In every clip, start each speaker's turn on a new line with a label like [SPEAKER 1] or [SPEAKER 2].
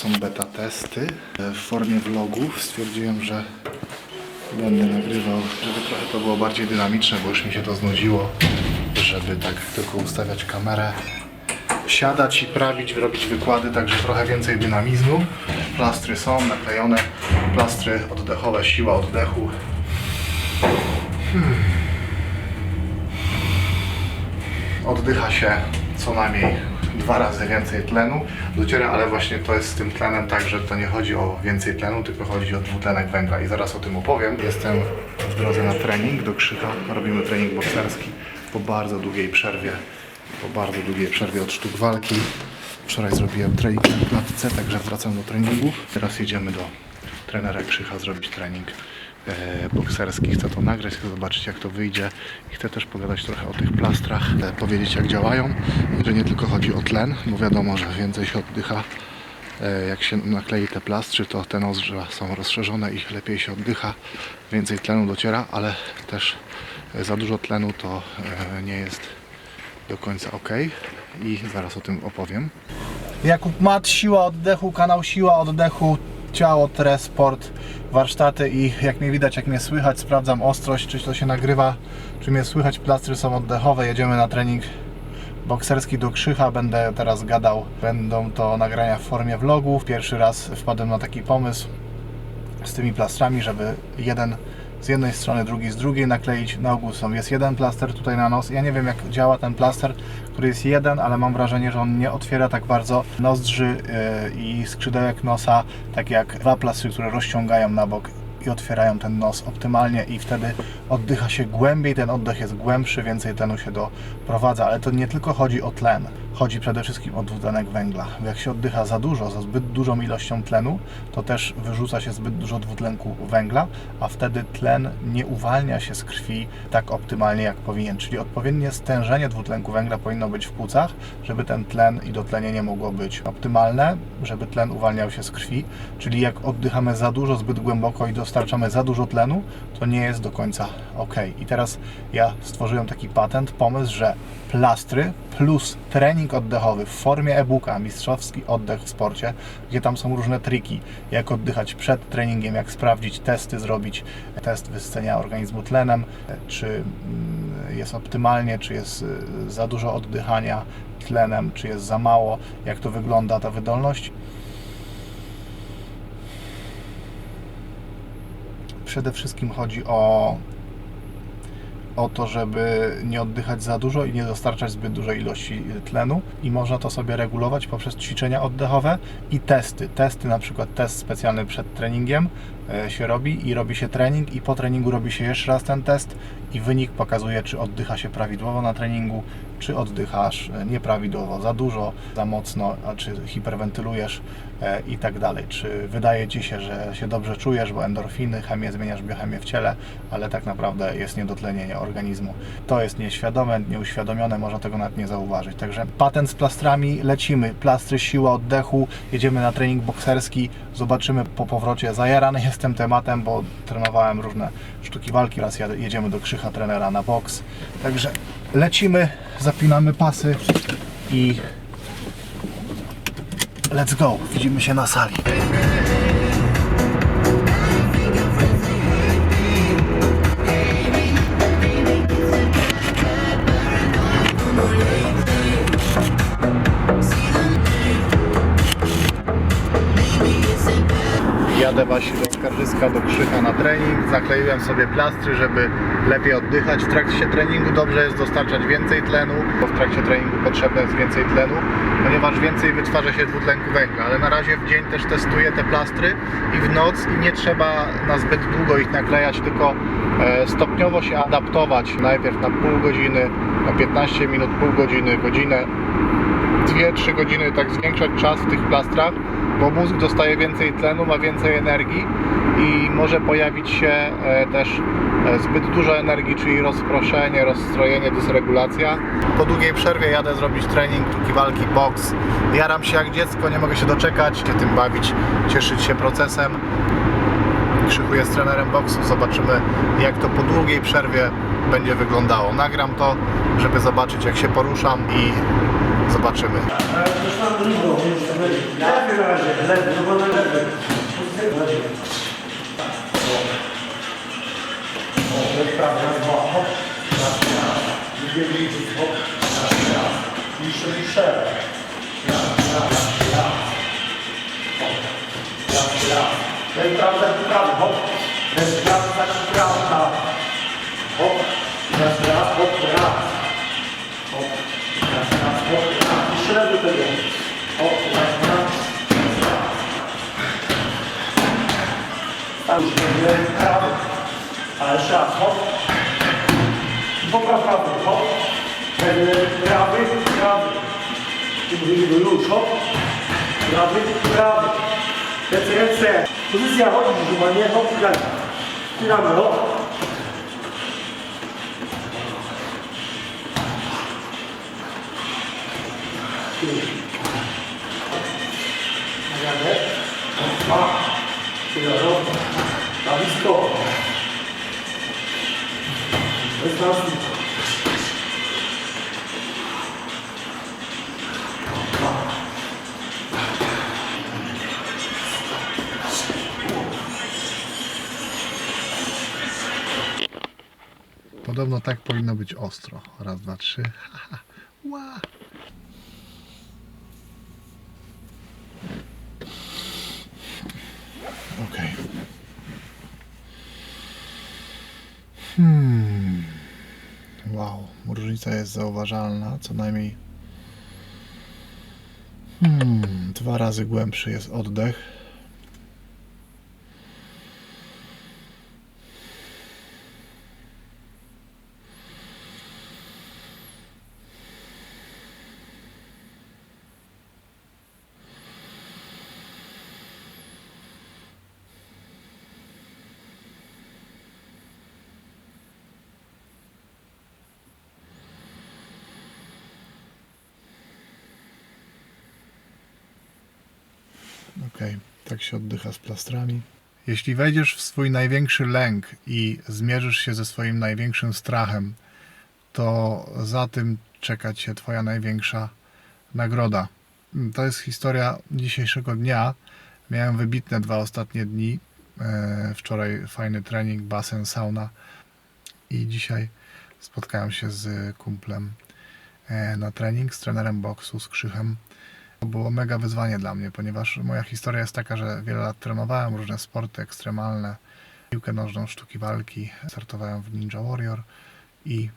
[SPEAKER 1] są beta testy w formie vlogów. Stwierdziłem, że będę nagrywał, żeby trochę to było bardziej dynamiczne, bo już mi się to znudziło, żeby tak tylko ustawiać kamerę, siadać i prawić, robić wykłady, także trochę więcej dynamizmu. Plastry są naklejone, plastry oddechowe, siła oddechu. Hmm. Oddycha się co najmniej dwa razy więcej tlenu dociera, ale właśnie to jest z tym tlenem tak, że to nie chodzi o więcej tlenu, tylko chodzi o dwutlenek węgla i zaraz o tym opowiem. Jestem w drodze na trening do Krzycha, robimy trening bokserski po bardzo długiej przerwie, po bardzo długiej przerwie od sztuk walki. Wczoraj zrobiłem trening na klatce, także wracam do treningu. Teraz jedziemy do trenera Krzycha zrobić trening e, bokserski. Chcę to nagrać, chcę zobaczyć jak to wyjdzie i chcę też pogadać trochę o tych plastrach, e, powiedzieć jak działają że nie tylko chodzi o tlen, bo wiadomo, że więcej się oddycha. E, Jak się naklei te plastry, to te nozdrza są rozszerzone i lepiej się oddycha, więcej tlenu dociera, ale też za dużo tlenu to nie jest do końca ok i zaraz o tym opowiem.
[SPEAKER 2] Jakub Mat, siła oddechu, kanał siła oddechu, ciało, transport, warsztaty i jak mnie widać, jak mnie słychać, sprawdzam ostrość, czy to się nagrywa, czy mnie słychać, plastry są oddechowe, jedziemy na trening bokserski do Krzycha, będę teraz gadał, będą to nagrania w formie vlogów, pierwszy raz wpadłem na taki pomysł z tymi plastrami, żeby jeden z jednej strony, drugi z drugiej nakleić. Na ogół są, jest jeden plaster tutaj na nos. Ja nie wiem jak działa ten plaster, który jest jeden, ale mam wrażenie, że on nie otwiera tak bardzo nozdrzy yy, i skrzydełek nosa, tak jak dwa plastry, które rozciągają na bok i otwierają ten nos optymalnie i wtedy oddycha się głębiej, ten oddech jest głębszy, więcej tlenu się doprowadza, ale to nie tylko chodzi o tlen, chodzi przede wszystkim o dwutlenek węgla. Jak się oddycha za dużo, za zbyt dużą ilością tlenu, to też wyrzuca się zbyt dużo dwutlenku węgla, a wtedy tlen nie uwalnia się z krwi tak optymalnie jak powinien, czyli odpowiednie stężenie dwutlenku węgla powinno być w płucach, żeby ten tlen i dotlenienie mogło być optymalne, żeby tlen uwalniał się z krwi, czyli jak oddychamy za dużo, zbyt głęboko i dostarczamy za dużo tlenu, to nie jest do końca ok. I teraz ja stworzyłem taki patent, pomysł, że plastry plus trening oddechowy w formie e-booka, mistrzowski oddech w sporcie, gdzie tam są różne triki, jak oddychać przed treningiem, jak sprawdzić testy, zrobić test wysycenia organizmu tlenem, czy mm, jest optymalnie, czy jest y, za dużo oddychania tlenem, czy jest za mało, jak to wygląda ta wydolność. Przede wszystkim chodzi o o to, żeby nie oddychać za dużo i nie dostarczać zbyt dużej ilości tlenu i można to sobie regulować poprzez ćwiczenia oddechowe i testy. Testy, na przykład test specjalny przed treningiem e, się robi i robi się trening i po treningu robi się jeszcze raz ten test i wynik pokazuje, czy oddycha się prawidłowo na treningu, czy oddychasz e, nieprawidłowo, za dużo, za mocno, czy hiperwentylujesz e, i tak dalej. Czy wydaje Ci się, że się dobrze czujesz, bo endorfiny, chemię, zmieniasz biochemię w ciele, ale tak naprawdę jest niedotlenienie organizmu. To jest nieświadome, nieuświadomione, można tego nawet nie zauważyć. Także patent z plastrami, lecimy. Plastry, siła oddechu, jedziemy na trening bokserski, zobaczymy po powrocie. Zajarany jestem tematem, bo trenowałem różne sztuki walki, raz jedziemy do Krzycha trenera na boks. Także lecimy, zapinamy pasy i let's go. Widzimy się na sali. Jadę właśnie Skarżyska, do Krzycha na trening. Zakleiłem sobie plastry, żeby lepiej oddychać. W trakcie treningu dobrze jest dostarczać więcej tlenu, bo w trakcie treningu potrzebne jest więcej tlenu, ponieważ więcej wytwarza się dwutlenku węgla. Ale na razie w dzień też testuję te plastry i w noc i nie trzeba na zbyt długo ich naklejać, tylko e, stopniowo się adaptować. Najpierw na pół godziny, na 15 minut, pół godziny, godzinę 2-3 godziny tak zwiększać czas w tych plastrach, bo mózg dostaje więcej tlenu, ma więcej energii i może pojawić się e, też e, zbyt dużo energii, czyli rozproszenie, rozstrojenie, dysregulacja. Po długiej przerwie jadę zrobić trening, sztuki walki, boks. Jaram się jak dziecko, nie mogę się doczekać, się tym bawić, cieszyć się procesem. Krzychu jest trenerem boksu, zobaczymy jak to po długiej przerwie będzie wyglądało. Nagram to, żeby zobaczyć jak się poruszam i
[SPEAKER 1] Zobaczymy.
[SPEAKER 3] No. Prawy, raz, dwa, hop, raz. Drugie bliżej, hop, raz, raz. Hop, raz, Jeszcze lewy tego. Hop, raz, raz. Tam już będzie prawy. Ale jeszcze raz, hop. Popraw prawy, hop. Będę prawy, prawy. I mówimy już, hop. Prawy, prawy. Ręce, ręce. Pozycja, hop, chyba nie, hop, gramy. Gramy, hop.
[SPEAKER 2] Podobno tak powinno być ostro. Raz, dwa, trzy. różnica jest zauważalna, co najmniej hmm, dwa razy głębszy jest oddech. Tak się oddycha z plastrami. Jeśli wejdziesz w swój największy lęk i zmierzysz się ze swoim największym strachem, to za tym czeka cię Twoja największa nagroda. To jest historia dzisiejszego dnia. Miałem wybitne dwa ostatnie dni. E, Wczoraj fajny trening, basen, sauna i dzisiaj spotkałem się z kumplem e, na trening, z trenerem boksu, z Krzychem. To było mega wyzwanie dla mnie, ponieważ moja historia jest taka, że wiele lat trenowałem różne sporty ekstremalne, piłkę nożną, sztuki walki, startowałem w Ninja Warrior i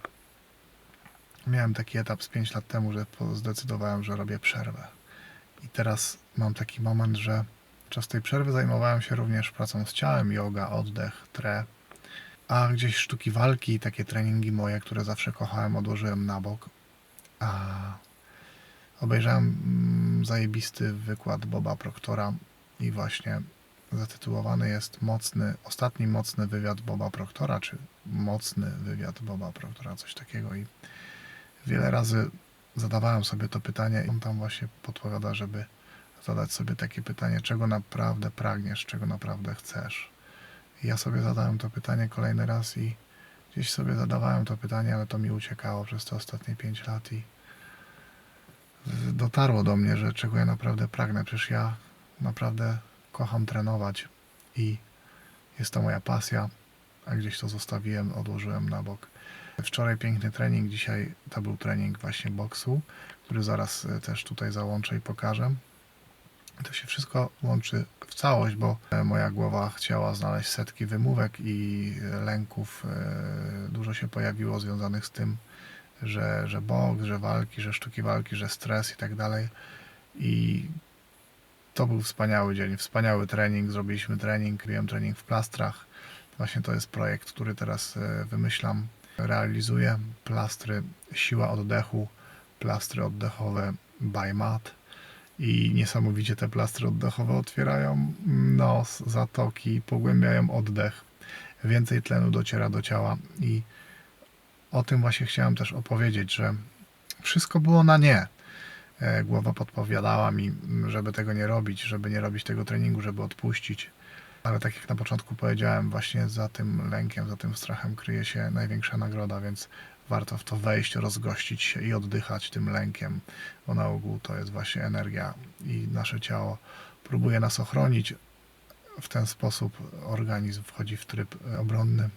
[SPEAKER 2] miałem taki etap z 5 lat temu, że zdecydowałem, że robię przerwę. I teraz mam taki moment, że czas tej przerwy zajmowałem się również pracą z ciałem, yoga, oddech, tre, a gdzieś sztuki walki i takie treningi moje, które zawsze kochałem, odłożyłem na bok. A obejrzałem mm, zajebisty wykład Boba Proktora i właśnie zatytułowany jest mocny, ostatni mocny wywiad Boba Proktora, czy mocny wywiad Boba Proktora, coś takiego i wiele razy zadawałem sobie to pytanie i on tam właśnie podpowiada, żeby zadać sobie takie pytanie, czego naprawdę pragniesz, czego naprawdę chcesz. I ja sobie zadałem to pytanie kolejny raz i gdzieś sobie zadawałem to pytanie, ale to mi uciekało przez te ostatnie 5 lat i dotarło do mnie, że czego ja naprawdę pragnę. Przecież ja naprawdę kocham trenować i jest to moja pasja, a gdzieś to zostawiłem, odłożyłem na bok. Wczoraj piękny trening, dzisiaj to był trening właśnie boksu, który zaraz e, też tutaj załączę i pokażę. To się wszystko łączy w całość, bo e, moja głowa chciała znaleźć setki wymówek i e, lęków. Dużo się pojawiło związanych z tym, że, że boks, że walki, że sztuki walki, że stres i tak dalej. I to był wspaniały dzień, wspaniały trening. Zrobiliśmy trening, robiłem trening w plastrach. Właśnie to jest projekt, który teraz e, wymyślam, realizuję. Plastry, siła oddechu, plastry oddechowe by mat. I niesamowicie te plastry oddechowe otwierają nos, zatoki, pogłębiają oddech. Więcej tlenu dociera do ciała i o tym właśnie chciałem też opowiedzieć, że wszystko było na nie. E, Głowa podpowiadała mi, m, żeby tego nie robić, żeby nie robić tego treningu, żeby odpuścić. Ale tak jak na początku powiedziałem, właśnie za tym lękiem, za tym strachem kryje się największa nagroda, więc warto w to wejść, rozgościć się i oddychać tym lękiem, bo na ogół to jest właśnie energia i nasze ciało próbuje nas ochronić. W ten sposób organizm wchodzi w tryb obronny,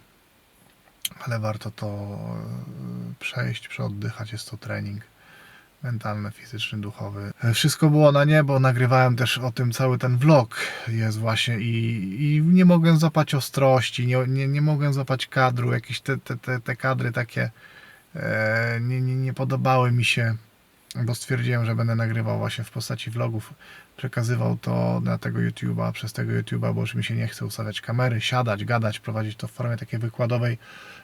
[SPEAKER 2] ale warto to e, przejść, przeoddychać. Jest to trening mentalny, fizyczny, duchowy. E, Wszystko było na niebo, nagrywałem też o tym cały ten vlog jest właśnie i, i nie mogłem złapać ostrości, nie, nie, nie mogłem złapać kadru, jakieś te, te, te, te kadry takie e, nie, nie, nie podobały mi się, bo stwierdziłem, że będę nagrywał właśnie w postaci vlogów, przekazywał to na tego YouTube'a, przez tego YouTube'a, bo już mi się nie chce ustawiać kamery, siadać, gadać, prowadzić to w formie takiej wykładowej.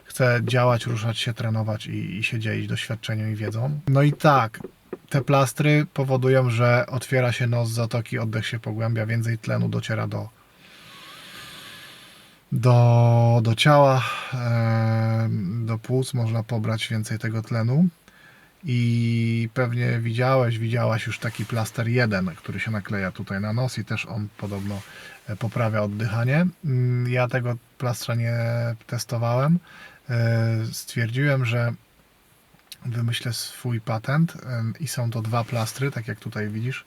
[SPEAKER 2] Chcę działać, ruszać się, trenować i, i się dzielić doświadczeniem i wiedzą. No i tak, te plastry powodują, że otwiera się nos zatoki, oddech się pogłębia, więcej tlenu dociera do, do, do ciała, do płuc, można pobrać więcej tego tlenu. I pewnie widziałeś, widziałaś już taki plaster jeden, który się nakleja tutaj na nos i też on podobno e, poprawia oddychanie. Mm, Ja tego plastra nie testowałem. E, Stwierdziłem, że wymyślę swój patent i są to dwa plastry, tak jak tutaj widzisz.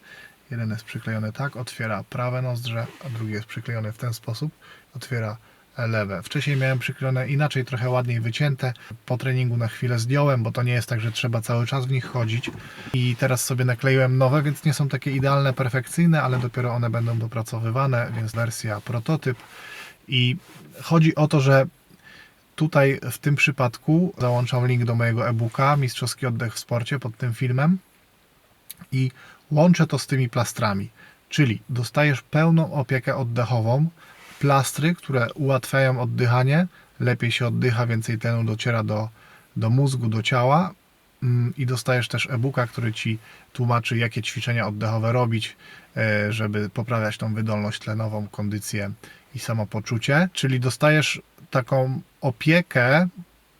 [SPEAKER 2] Jeden jest przyklejony tak, otwiera prawe nozdrze, a drugi jest przyklejony w ten sposób, otwiera lewe. Wcześniej miałem przyklejone inaczej, trochę ładniej wycięte. Po treningu na chwilę zdjąłem, bo to nie jest tak, że trzeba cały czas w nich chodzić. I teraz sobie nakleiłem nowe, więc nie są takie idealne, perfekcyjne, ale dopiero one będą dopracowywane, więc wersja prototyp. I chodzi o to, że Tutaj w tym przypadku załączam link do mojego e-booka Mistrzowski oddech w sporcie pod tym filmem i łączę to z tymi plastrami. Czyli dostajesz pełną opiekę oddechową, plastry, które ułatwiają oddychanie, lepiej się oddycha, więcej tlenu dociera do, do mózgu, do ciała mm, i dostajesz też e-booka, który ci tłumaczy, jakie ćwiczenia oddechowe robić, e, żeby poprawiać tą wydolność tlenową, kondycję i samopoczucie. Czyli dostajesz taką opiekę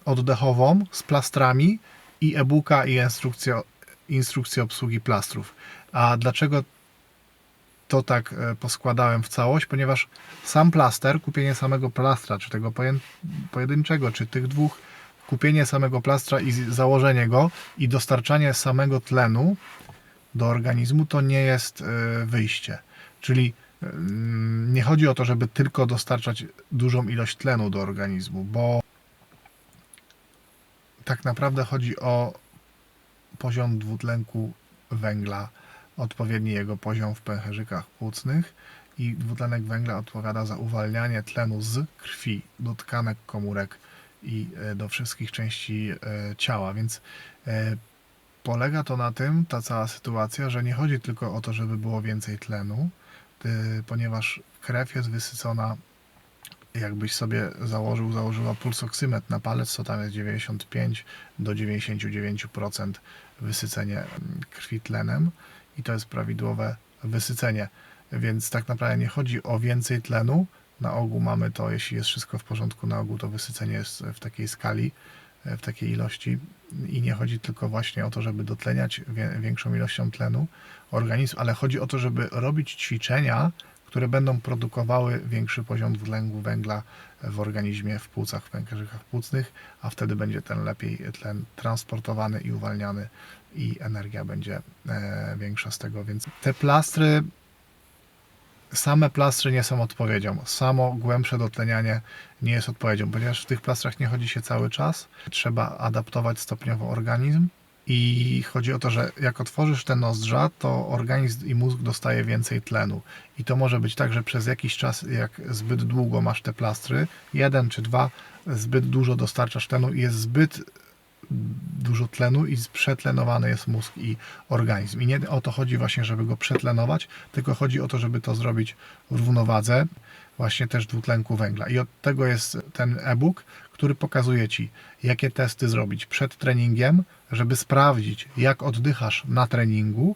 [SPEAKER 2] oddechową z plastrami i e-booka i instrukcję, instrukcję obsługi plastrów. A dlaczego to tak e, poskładałem w całość? Ponieważ sam plaster, kupienie samego plastra, czy tego poje- pojedynczego, czy tych dwóch, kupienie samego plastra i założenie go i dostarczanie samego tlenu do organizmu to nie jest e, wyjście. Czyli mm, nie chodzi o to, żeby tylko dostarczać dużą ilość tlenu do organizmu, bo tak naprawdę chodzi o poziom dwutlenku węgla, odpowiedni jego poziom w pęcherzykach płucnych i dwutlenek węgla odpowiada za uwalnianie tlenu z krwi do tkanek komórek i e, do wszystkich części e, ciała, więc e, polega to na tym, ta cała sytuacja, że nie chodzi tylko o to, żeby było więcej tlenu, ponieważ krew jest wysycona jakbyś sobie założył, założyła pulsoksymetr na palec, to tam jest 95 do 99% wysycenie mm, krwi tlenem i to jest prawidłowe wysycenie. Więc tak naprawdę nie chodzi o więcej tlenu. Na ogół mamy to, jeśli jest wszystko w porządku, na ogół to wysycenie jest w takiej skali, w takiej ilości i nie chodzi tylko właśnie o to, żeby dotleniać większą ilością tlenu organizm, ale chodzi o to, żeby robić ćwiczenia, które będą produkowały większy poziom dwutlenku węgla w organizmie, w płucach, w pęcherzykach płucnych, a wtedy będzie ten lepiej tlen transportowany i uwalniany i energia będzie e, większa z tego, więc te plastry same plastry nie są odpowiedzią. Samo głębsze dotlenianie nie jest odpowiedzią, ponieważ w tych plastrach nie chodzi się cały czas. Trzeba adaptować stopniowo organizm. I chodzi o to, że jak otworzysz te nozdrza, to organizm i mózg dostaje więcej tlenu. I to może być tak, że przez jakiś czas, jak zbyt długo masz te plastry, jeden czy dwa, zbyt dużo dostarczasz tlenu i jest zbyt dużo tlenu i przetlenowany jest mózg i organizm. I nie o to chodzi właśnie, żeby go przetlenować, tylko chodzi o to, żeby to zrobić w równowadze właśnie też dwutlenku węgla. I od tego jest ten e-book, który pokazuje Ci, jakie testy zrobić przed treningiem, żeby sprawdzić, jak oddychasz na treningu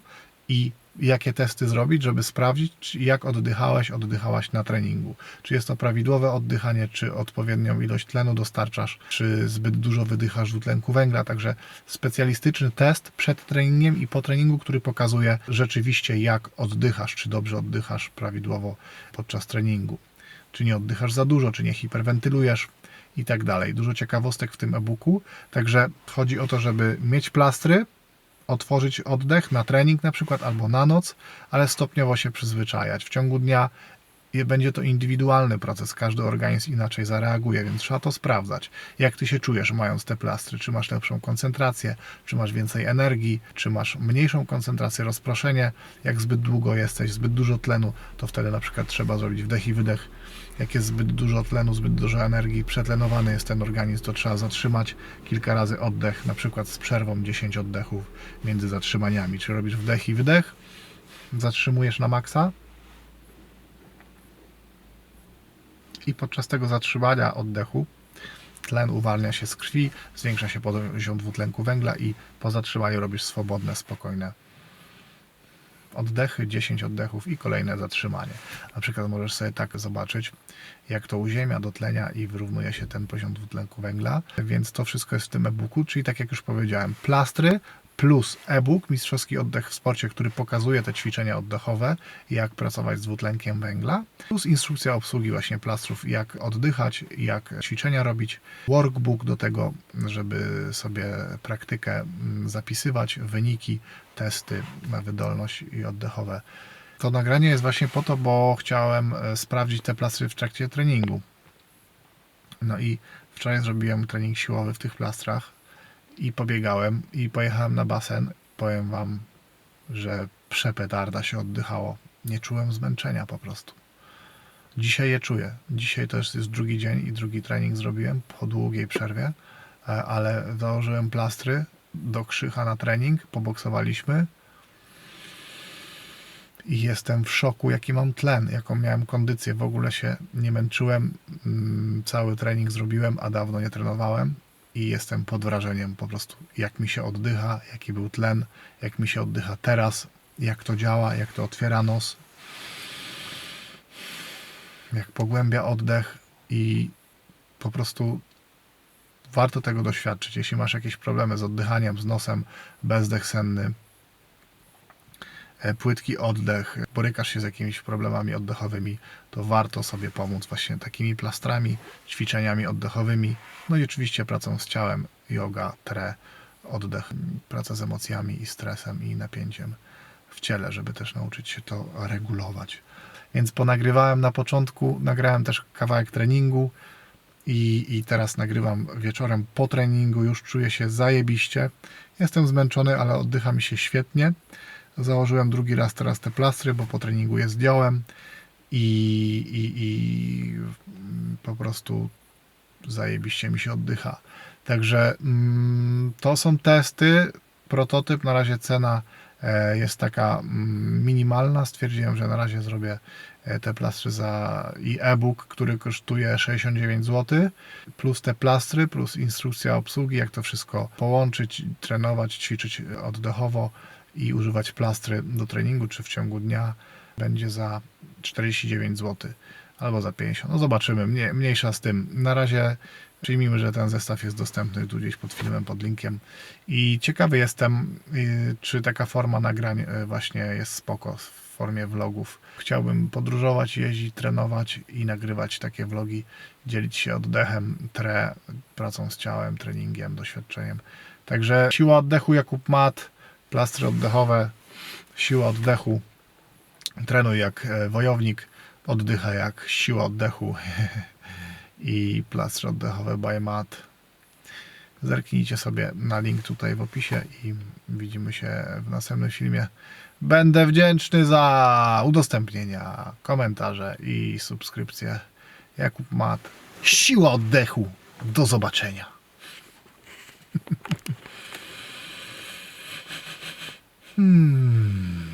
[SPEAKER 2] i jakie testy zrobić, żeby sprawdzić, jak oddychałeś, oddychałaś na treningu. Czy jest to prawidłowe oddychanie, czy odpowiednią ilość tlenu dostarczasz, czy zbyt dużo wydychasz dwutlenku węgla. Także specjalistyczny test przed treningiem i po treningu, który pokazuje rzeczywiście, jak oddychasz, czy dobrze oddychasz prawidłowo podczas treningu. czy nie oddychasz za dużo, czy nie hiperwentylujesz i tak dalej. Dużo ciekawostek w tym e-booku. Także chodzi o to, żeby mieć plastry, otworzyć oddech na trening na przykład albo na noc, ale stopniowo się przyzwyczajać. W ciągu dnia będzie to indywidualny proces, każdy organizm inaczej zareaguje, więc trzeba to sprawdzać. Jak ty się czujesz mając te plastry? Czy masz lepszą koncentrację, czy masz więcej energii, czy masz mniejszą koncentrację, rozproszenie? Jak zbyt długo jesteś, zbyt dużo tlenu, to wtedy na przykład trzeba zrobić wdech i wydech. Jak jest zbyt dużo tlenu, zbyt dużo energii, przetlenowany jest ten organizm, to trzeba zatrzymać kilka razy oddech, na przykład z przerwą 10 oddechów między zatrzymaniami. Czy robisz wdech i wydech, zatrzymujesz na maksa, i podczas tego zatrzymania oddechu tlen uwalnia się z krwi, zwiększa się poziom dwutlenku węgla i po zatrzymaniu robisz swobodne, spokojne oddechy, 10 oddechów i kolejne zatrzymanie. Na przykład możesz sobie tak zobaczyć, jak to uziemia do tlenia i wyrównuje się ten poziom dwutlenku węgla, więc to wszystko jest w tym e-booku, czyli tak jak już powiedziałem, plastry plus e-book Mistrzowski Oddech w Sporcie, który pokazuje te ćwiczenia oddechowe, jak pracować z dwutlenkiem węgla, plus instrukcja obsługi właśnie plastrów, jak oddychać, jak ćwiczenia robić, workbook do tego, żeby sobie praktykę mm, zapisywać, wyniki, testy na wydolność i oddechowe. To nagranie jest właśnie po to, bo chciałem e, sprawdzić te plastry w trakcie treningu. No i wczoraj zrobiłem trening siłowy w tych plastrach i pobiegałem i pojechałem na basen. Powiem wam, że przepetarda się oddychało. Nie czułem zmęczenia po prostu. Dzisiaj je czuję. Dzisiaj też jest drugi dzień i drugi trening zrobiłem po długiej przerwie, e, ale założyłem plastry do krzycha na trening, poboksowaliśmy i jestem w szoku, jaki mam tlen, jaką miałem kondycję. W ogóle się nie męczyłem. Mm, Cały trening zrobiłem, a dawno nie trenowałem i jestem pod wrażeniem po prostu, jak mi się oddycha, jaki był tlen, jak mi się oddycha teraz, jak to działa, jak to otwiera nos, jak pogłębia oddech i po prostu warto tego doświadczyć. Jeśli masz jakieś problemy z oddychaniem, z nosem, bezdech senny, płytki oddech, borykasz się z jakimiś problemami oddechowymi, to warto sobie pomóc właśnie takimi plastrami, ćwiczeniami oddechowymi, no i oczywiście pracą z ciałem, yoga, tre, oddech, praca z emocjami i stresem i napięciem w ciele, żeby też nauczyć się to regulować. Więc ponagrywałem na początku, nagrałem też kawałek treningu i, i teraz nagrywam wieczorem po treningu, już czuję się zajebiście. Jestem zmęczony, ale oddycha mi się świetnie. Założyłem drugi raz teraz te plastry, bo po treningu je zdjąłem i, i, i po prostu zajebiście mi się oddycha. Także mm, to są testy. Prototyp, na razie cena e, jest taka mm, minimalna. Stwierdziłem, że na razie zrobię e, te plastry za e-book, który kosztuje 69 zł, plus te plastry, plus instrukcja obsługi, jak to wszystko połączyć, trenować, ćwiczyć oddechowo i używać plastry do treningu, czy w ciągu dnia będzie za 49 zł albo za 50. No zobaczymy, Mniej, mniejsza z tym. Na razie przyjmijmy, że ten zestaw jest dostępny tu gdzieś pod filmem, pod linkiem. I ciekawy jestem, y, czy taka forma nagrań y, właśnie jest spoko w formie vlogów. Chciałbym podróżować, jeździć, trenować i nagrywać takie vlogi, dzielić się oddechem, tre, pracą z ciałem, treningiem, doświadczeniem. Także siła oddechu Jakub Mat, plastry oddechowe, siła oddechu, trenuj jak e, wojownik, oddycha jak siła oddechu i plastry oddechowe by Mat. Zerknijcie sobie na link tutaj w opisie i widzimy się w następnym filmie. Będę wdzięczny za udostępnienia, komentarze i subskrypcje. Jakub Mat. Siła oddechu. Do zobaczenia. 嗯。